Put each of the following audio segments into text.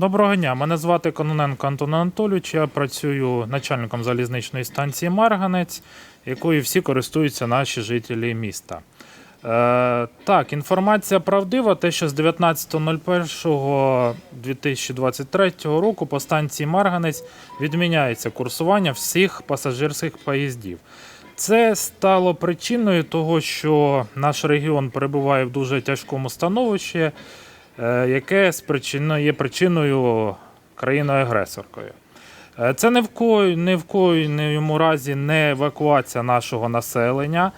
Доброго дня, мене звати Кононенко Антон Анатолійович. Я працюю начальником залізничної станції Марганець, якою всі користуються наші жителі міста. Е, так, інформація правдива, те, що з 19.01.2023 року по станції Марганець відміняється курсування всіх пасажирських поїздів. Це стало причиною того, що наш регіон перебуває в дуже тяжкому становищі, яке спричинено- є причиною країною-агресоркою. Е, Це ні в кої, разі не евакуація нашого населення.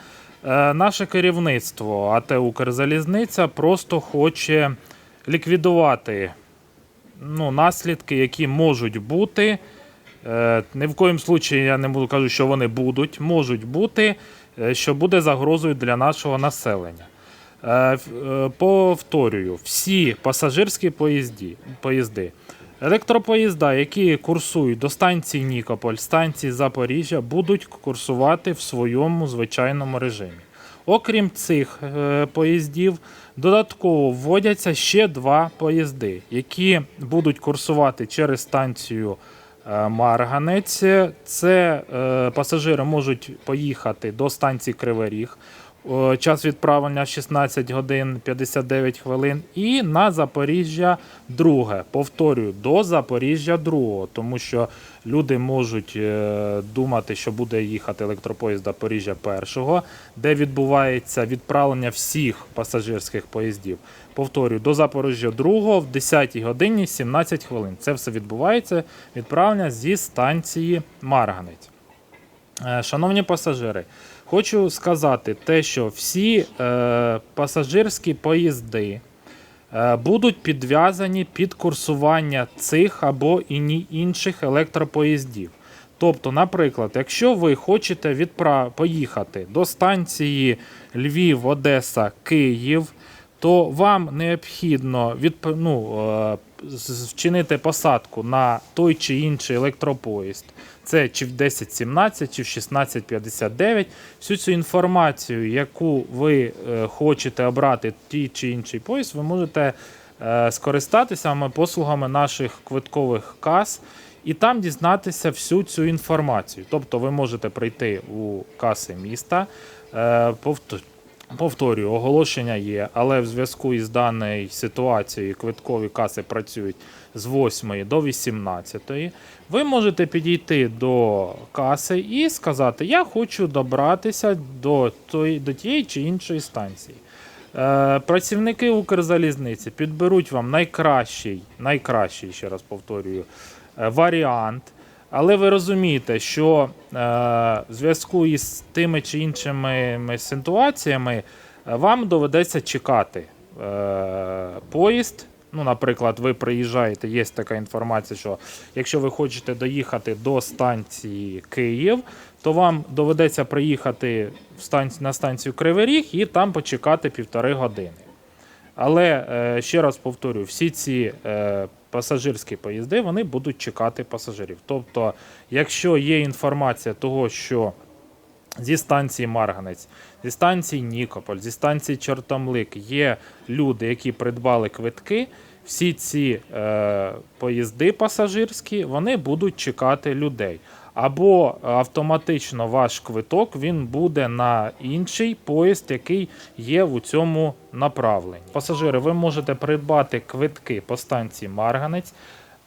Е, Наше керівництво АТ Укрзалізниця просто хоче ліквідувати ну, наслідки, які можуть бути. Е, Ні в коїм случаї я не буду кажу, що вони будуть, можуть бути, е, що буде загрозою для нашого населення. Е, е, Повторюю, всі пасажирські поїзді, поїзди, електропоїзда, які курсують до станції Нікополь, станції Запоріжжя, будуть курсувати в своєму звичайному режимі. Окрім цих е, поїздів, додатково вводяться ще два поїзди, які будуть курсувати через станцію Марганець. Це е, пасажири можуть поїхати до станції Кривий Ріг. О, Час відправлення 16 годин 59 хвилин. І на Запоріжжя друге. Повторюю, до Запоріжжя другого, тому що люди можуть е, думати, що буде їхати електропоїзд Запоріжжя першого, де відбувається відправлення всіх пасажирських поїздів. Повторюю, до Запоріжжя другого в 10 годині 17 хвилин. Це все відбувається відправлення зі станції Марганець. Е, Шановні пасажири, хочу сказати те, що всі е, пасажирські поїзди е, будуть підв'язані під курсування цих або інших електропоїздів. Тобто, наприклад, якщо ви хочете відпра... поїхати до станції Львів, Одеса, Київ, то вам необхідно відп... ну, е, вчинити посадку на той чи інший електропоїзд. Це чи в 10.17, чи в 16.59. Всю цю інформацію, яку ви е, хочете обрати ті чи інший поїзд, ви можете е, скористатися послугами наших квиткових кас і там дізнатися всю цю інформацію. Тобто ви можете прийти у каси міста, е, Повторюю, оголошення є, але в зв'язку із даною ситуацією квиткові каси працюють з 8 до 18. Ви можете підійти до каси і сказати: Я хочу добратися до, тої, до тієї чи іншої станції. Е, працівники Укрзалізниці підберуть вам найкращий, найкращий, ще раз повторюю, е, варіант. Але ви розумієте, що е, в зв'язку із тими чи іншими ситуаціями е, вам доведеться чекати е, поїзд. Ну, наприклад, ви приїжджаєте, є така інформація, що якщо ви хочете доїхати до станції Київ, то вам доведеться приїхати в станці, на станцію Кривий Ріг і там почекати півтори години. Але е, ще раз повторюю, всі ці е, пасажирські поїзди вони будуть чекати пасажирів. Тобто, якщо є інформація того, що зі станції Марганець, зі станції Нікополь, зі станції Чортомлик є люди, які придбали квитки. Всі ці е, поїзди пасажирські вони будуть чекати людей. Або автоматично ваш квиток він буде на інший поїзд, який є в цьому направленні. Пасажири, ви можете придбати квитки по станції Марганець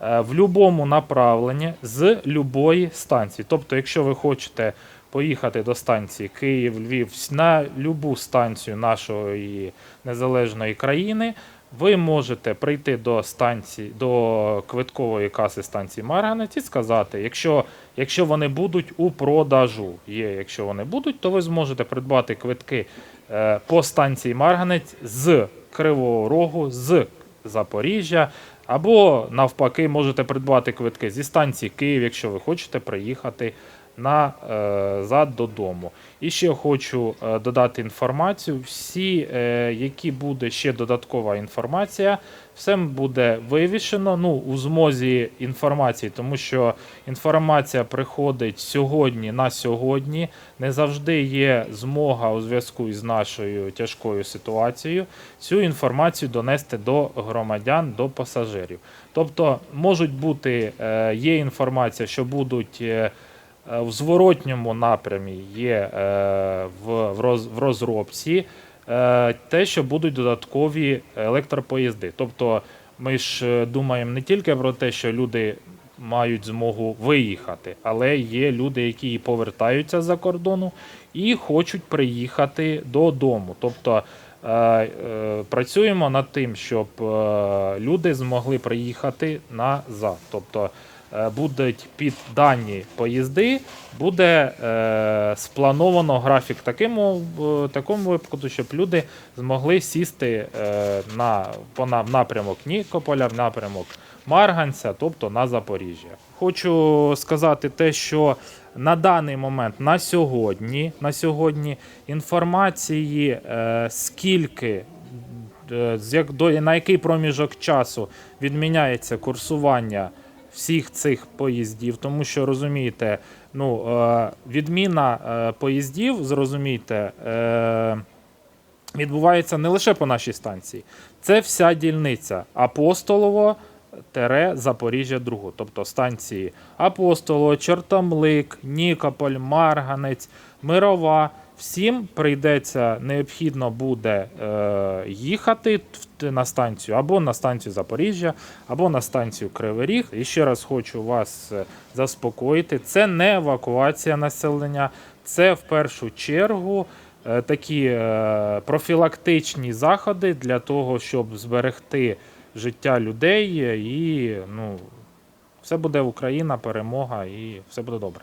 е, в будь-якому направленні з любої станції. Тобто, якщо ви хочете поїхати до станції Київ, Львів на любу станцію нашої незалежної країни, ви можете прийти до станції, до квиткової каси станції Марганець і сказати, якщо, якщо вони будуть у продажу, є, якщо вони будуть, то ви зможете придбати квитки е, по станції Марганець з Кривого Рогу, з Запоріжжя, або навпаки, можете придбати квитки зі станції Київ, якщо ви хочете приїхати назад додому. І ще хочу е, додати інформацію. Всі, е, які буде ще додаткова інформація, все буде вивішено ну, у змозі інформації, тому що інформація приходить сьогодні на сьогодні. Не завжди є змога у зв'язку із нашою тяжкою ситуацією цю інформацію донести до громадян, до пасажирів. Тобто можуть бути, е, є інформація, що будуть. Е, В зворотньому напрямі є е, в, розробці е, те, що будуть додаткові електропоїзди. Тобто ми ж думаємо не тільки про те, що люди мають змогу виїхати, але є люди, які і повертаються з-за кордону і хочуть приїхати додому. Тобто працюємо над тим, щоб люди змогли приїхати назад. Тобто будуть під дані поїзди, буде е, сплановано графік таким, в такому випадку, щоб люди змогли сісти е, на, по на- в напрямок Нікополя, в напрямок Марганця, тобто на Запоріжжя. Хочу сказати те, що на даний момент, на сьогодні, на сьогодні інформації, е, скільки е, до на який проміжок часу відміняється курсування всіх цих поїздів, тому що розумієте, ну е, відміна е, поїздів, зрозумійте. Е, Відбувається не лише по нашій станції, це вся дільниця Апостолово тере Запоріжжя Друго, тобто станції Апостолово, Чортомлик, Нікополь, Марганець, Мирова. Всім прийдеться необхідно буде е, їхати на станцію або на станцію Запоріжжя, або на станцію Кривий Ріг. І ще раз хочу вас е, заспокоїти: це не евакуація населення, це в першу чергу е, такі е, профілактичні заходи для того, щоб зберегти життя людей. І ну, все буде Україна, перемога, і все буде добре.